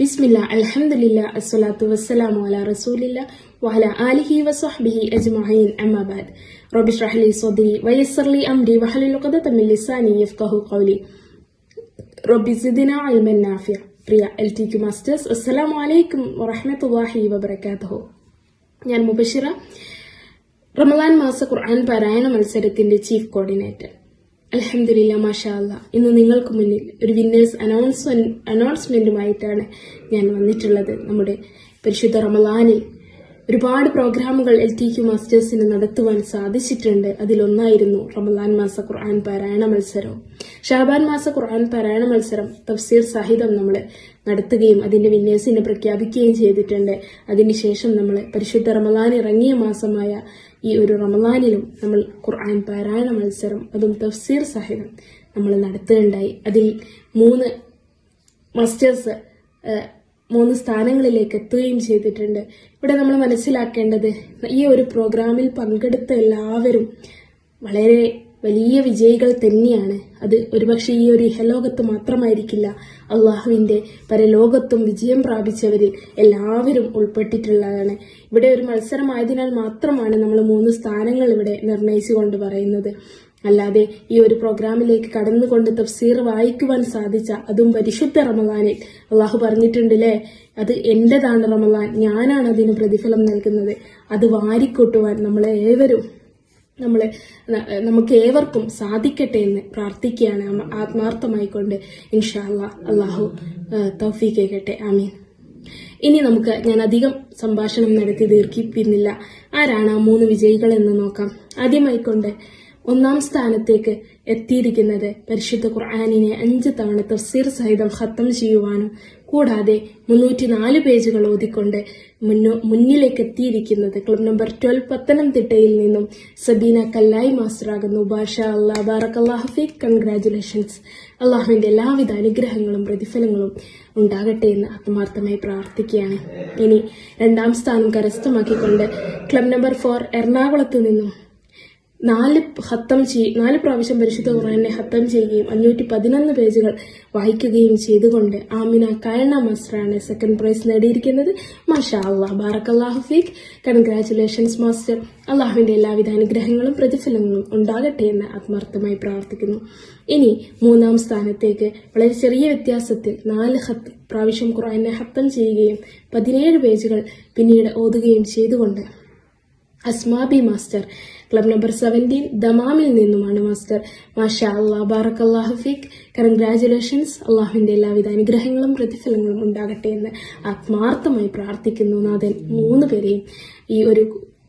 ബിസ്മില്ല അൽഹംദുലില്ല അസ്സലാത്തു വസ്സലാമു അല റസൂലില്ല വഅല ആലിഹി വസ്വഹ്ബിഹി അജ്മഈൻ അമ്മാ ബഅദ് റബ്ബി ഇശ്റഹ് ലി സദ്രി വയസ്സിർ ലി അംരി വഹ്ലുൽ ഉഖ്ദത മിൻ ലിസാനി യഫ്ഖഹു ഖൗലി റബ്ബി സിദ്ന ഇൽമൻ നാഫിയ പ്രിയ എൽ ടി ക്യു മാസ്റ്റേഴ്സ് അസ്സലാമു അലൈക്കും വറഹ്മത്തുള്ളാഹി വബറകാതുഹു ഞാൻ മുബഷിറ റമദാൻ മാസ ഖുർആൻ പാരായണ മത്സരത്തിന്റെ ചീഫ് കോർഡിനേറ്റർ അലഹമില്ല മാഷാല്ല ഇന്ന് നിങ്ങൾക്ക് മുന്നിൽ ഒരു വിന്നേഴ്സ് അനൗൺസ്മെന്റ് അനൗൺസ്മെന്റുമായിട്ടാണ് ഞാൻ വന്നിട്ടുള്ളത്. നമ്മുടെ പരിശുദ്ധ റമദാനിൽ ഒരുപാട് പ്രോഗ്രാമുകൾ എൽ ടി ക്യു മാസ്റ്റേഴ്സിന് നടത്തുവാൻ സാധിച്ചിട്ടുണ്ട്. അതിലൊന്നായിരുന്നു റമദാൻ മാസ ഖുർആൻ പാരായണ മത്സരം. ഷാബാൻ മാസ ഖുർആൻ പാരായണ മത്സരം തഫ്സീർ സഹിതം നമ്മൾ നടത്തുകയും അതിന്റെ വിന്യാസിനെ പ്രഖ്യാപിക്കുകയും ചെയ്തിട്ടുണ്ട്. അതിനുശേഷം നമ്മൾ പരിശുദ്ധ റമദാൻ ഇറങ്ങിയ മാസമായ ഈ ഒരു റമദാനിലും നമ്മൾ ഖുർആൻ പാരായണ മത്സരം അതും തഫ്സീർ സഹിതം നമ്മൾ നടത്തുകയുണ്ടായി. അതിൽ മൂന്ന് മാസ്റ്റേഴ്സ് മൂന്ന് സ്ഥാനങ്ങളിലേക്ക് എത്തുകയും ചെയ്തിട്ടുണ്ട്. ഇവിടെ നമ്മൾ മനസ്സിലാക്കേണ്ടത് ഈ ഒരു പ്രോഗ്രാമിൽ പങ്കെടുത്ത എല്ലാവരും വളരെ വലിയ വിജയികൾ തന്നെയാണ്. അത് ഒരുപക്ഷെ ഈ ഒരു ഇഹലോകത്ത് മാത്രമായിരിക്കില്ല. അള്ളാഹുവിന്റെ പരലോകത്തും വിജയം പ്രാപിച്ചവരിൽ എല്ലാവരും ഉൾപ്പെട്ടിട്ടുള്ളതാണ്. ഇവിടെ ഒരു മത്സരമായതിനാൽ മാത്രമാണ് നമ്മൾ മൂന്ന് സ്ഥാനങ്ങൾ ഇവിടെ നിർണയിച്ചുകൊണ്ട് പറയുന്നത്. അല്ലാതെ ഈ ഒരു പ്രോഗ്രാമിലേക്ക് കടന്നുകൊണ്ട് തഫ്സീർ വായിക്കുവാൻ സാധിച്ച അതും പരിശുദ്ധ റമദാനിൽ അള്ളാഹു പറഞ്ഞിട്ടുണ്ടല്ലേ? അത് എന്റേതാണ് റമദാൻ? ഞാനാണ് അതിന് പ്രതിഫലം നൽകുന്നത്. അത് വാരിക്കൂട്ടുവാൻ നമ്മളെ ഏവരും നമ്മളെ നമുക്ക് ഏവർക്കും സാധിക്കട്ടെ എന്ന് പ്രാർത്ഥിക്കുകയാണ് ആത്മാർത്ഥമായിക്കൊണ്ട്. ഇൻഷാ അല്ലാ അള്ളാഹു തൗഫീക്കേക്കട്ടെ ആമീൻ. ഇനി നമുക്ക് ഞാൻ അധികം സംഭാഷണം നടത്തി ദീർഘിപ്പിക്കുന്നില്ല. ആരാണ് ആ മൂന്ന് വിജയികൾ എന്ന് നോക്കാം. ആദ്യമായിക്കൊണ്ട് ഒന്നാം സ്ഥാനത്തേക്ക് എത്തിയിരിക്കുന്നത് പരിശുദ്ധ ഖുർആാനിനെ അഞ്ച് തവണ തഫ്സീർ സഹിതം ഖത്തം ചെയ്യുവാനും കൂടാതെ മുന്നൂറ്റി നാല് പേജുകൾ ഓതിക്കൊണ്ട് മുന്നോ മുന്നിലേക്ക് എത്തിയിരിക്കുന്നത് ക്ലബ് നമ്പർ ട്വൽവ് പത്തനംതിട്ടയിൽ നിന്നും സബീന കല്ലായി മാസ്റ്ററാകുന്നു. ബാഷ അല്ലാ ബാറക്കല്ലാഹഫീഖ് കൺഗ്രാറ്റുലേഷൻസ് അള്ളാഹുവിന്റെ എല്ലാവിധ അനുഗ്രഹങ്ങളും പ്രതിഫലങ്ങളും ഉണ്ടാകട്ടെ എന്ന് ആത്മാർത്ഥമായി പ്രാർത്ഥിക്കുകയാണ്. ഇനി രണ്ടാം സ്ഥാനം കരസ്ഥമാക്കിക്കൊണ്ട് ക്ലബ് നമ്പർ ഫോർ എറണാകുളത്ത് നിന്നും നാല് ഹത്തം ചെയ് നാല് പ്രാവശ്യം പരിശുദ്ധ ഖുർആനെ ഹത്തം ചെയ്യുകയും അഞ്ഞൂറ്റി പതിനൊന്ന് പേജുകൾ വായിക്കുകയും ചെയ്തുകൊണ്ട് ആമിന കയണ മസ്റാണ് സെക്കൻഡ് പ്രൈസ് നേടിയിരിക്കുന്നത്. മാഷാ അള്ളാഹ് ബാറക്കല്ലാഹു ഫീഖ് കൺഗ്രാറ്റുലേഷൻസ് മാസ്റ്റർ അള്ളാഹുവിന്റെ എല്ലാവിധ അനുഗ്രഹങ്ങളും പ്രതിഫലങ്ങളും ഉണ്ടാകട്ടെ എന്ന് ആത്മാർത്ഥമായി പ്രാർത്ഥിക്കുന്നു. ഇനി മൂന്നാം സ്ഥാനത്തേക്ക് വളരെ ചെറിയ വ്യത്യാസത്തിൽ നാല് ഹത്ത് പ്രാവശ്യം ഖുർആനെ ഹത്തം ചെയ്യുകയും പതിനേഴ് പേജുകൾ പിന്നീട് ഓതുകയും ചെയ്തുകൊണ്ട് Asmabi master. Club number seventeen ദമാമിൽ നിന്നുമാണ് മാസ്റ്റർ. മാഷാ അള്ളാഹ് ബാറക് അള്ളാഹു ഫീഖ് കൺഗ്രാറ്റുലേഷൻസ് അള്ളാഹുവിന്റെ എല്ലാവിധ അനുഗ്രഹങ്ങളും പ്രതിഫലങ്ങളും ഉണ്ടാകട്ടെ എന്ന് ആത്മാർത്ഥമായി പ്രാർത്ഥിക്കുന്നു നാഥൻ. മൂന്ന് പേരെയും ഈ ഒരു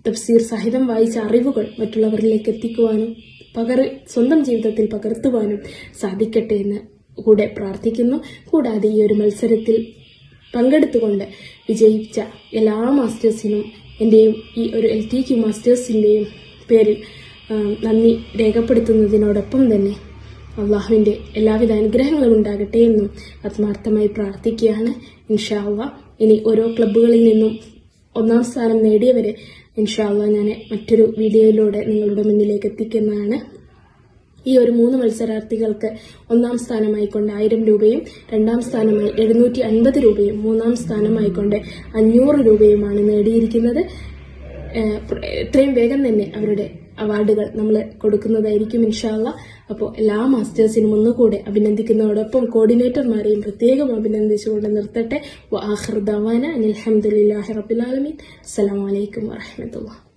തഫ്സീർ സഹിതം വായിച്ച അറിവുകൾ മറ്റുള്ളവരിലേക്ക് എത്തിക്കുവാനും പകർ സ്വന്തം ജീവിതത്തിൽ പകർത്തുവാനും സാധിക്കട്ടെ എന്ന് കൂടെ പ്രാർത്ഥിക്കുന്നു. കൂടാതെ ഈ ഒരു മത്സരത്തിൽ പങ്കെടുത്തുകൊണ്ട് വിജയിച്ച എല്ലാ മാസ്റ്റേഴ്സിനും എന്റെയും ഈ ഒരു എൽ ടി ക്യു മാസ്റ്റേഴ്സിന്റെയും പേരിൽ നന്ദി രേഖപ്പെടുത്തുന്നതിനോടൊപ്പം തന്നെ അള്ളാഹുവിന്റെ എല്ലാവിധ അനുഗ്രഹങ്ങളും ഉണ്ടാകട്ടെ എന്നും ആത്മാർത്ഥമായി പ്രാർത്ഥിക്കുകയാണ്. ഇൻഷാ അള്ളാ ഇനി ഓരോ ക്ലബ്ബുകളിൽ നിന്നും ഒന്നാം സ്ഥാനം നേടിയവരെ ഇൻഷാ അള്ളാ ഞാൻ മറ്റൊരു വീഡിയോയിലൂടെ നിങ്ങളുടെ മുന്നിലേക്ക് എത്തിക്കുന്നതാണ്. ഈ ഒരു മൂന്ന് മത്സരാർത്ഥികൾക്ക് ഒന്നാം സ്ഥാനമായിക്കൊണ്ട് ആയിരം രൂപയും രണ്ടാം സ്ഥാനമായി എഴുന്നൂറ്റി അൻപത് രൂപയും മൂന്നാം സ്ഥാനമായിക്കൊണ്ട് അഞ്ഞൂറ് രൂപയുമാണ് നേടിയിരിക്കുന്നത്. എത്രയും വേഗം തന്നെ അവരുടെ അവാർഡുകൾ നമ്മൾ കൊടുക്കുന്നതായിരിക്കും ഇൻഷാല്ല അപ്പോൾ എല്ലാ മാസ്റ്റേഴ്സിനും ഒന്നുകൂടെ അഭിനന്ദിക്കുന്നതോടൊപ്പം കോർഡിനേറ്റർമാരെയും പ്രത്യേകം അഭിനന്ദിച്ചുകൊണ്ട് നിർത്തട്ടെ. വാഹർ ദവാന അനിൽഹമുല്ലാഹി റബുലാലമീൻ അസ്സലാമലൈക്കും വാഹമത്തുള്ള